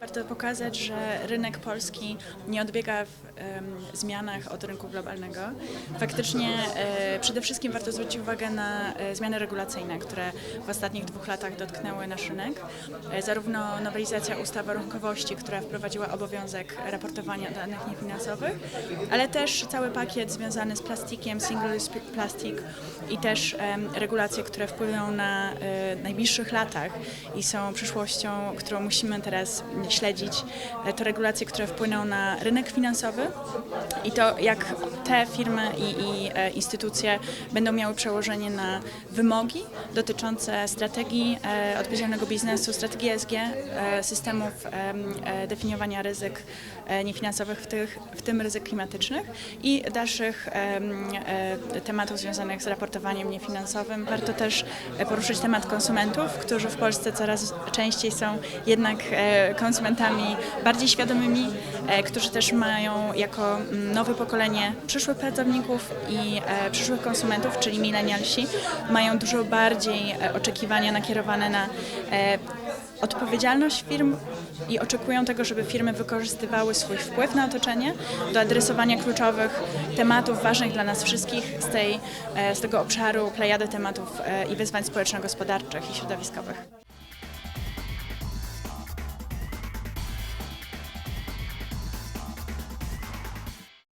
Warto pokazać, że rynek polski nie odbiega w em, zmianach od rynku globalnego. Faktycznie e, przede wszystkim warto zwrócić uwagę na e, zmiany regulacyjne, które w ostatnich dwóch latach dotknęły nasz rynek. E, zarówno nowelizacja ustawy o rynkowości, która wprowadziła obowiązek raportowania danych niefinansowych, ale też cały pakiet związany z plastikiem, single use plastic i też em, regulacje, które wpłyną na e, najbliższych latach i są przyszłością, którą musimy teraz śledzić. E, To regulacje, które wpłyną na rynek finansowy i to, jak te firmy i, i e, instytucje będą miały przełożenie na wymogi dotyczące strategii e, odpowiedzialnego biznesu, strategii ESG, systemów em, definiowania ryzyk niefinansowych, w, tych, w tym ryzyk klimatycznych i dalszych em, tematów związanych z raportowaniem niefinansowym. Warto też poruszyć temat konsumentów, którzy w Polsce coraz częściej są jednak e, konsumentami bardziej świadomymi, e, którzy też mają jako mm, nowe pokolenie przyszłych pracowników i e, przyszłych konsumentów, czyli milenialsi, mają dużo bardziej e, oczekiwania nakierowane na odpowiedzialność firm i oczekują tego, żeby firmy wykorzystywały swój wpływ na otoczenie do adresowania kluczowych tematów ważnych dla nas wszystkich z, tej, z tego obszaru plejady tematów i wyzwań społeczno-gospodarczych i środowiskowych.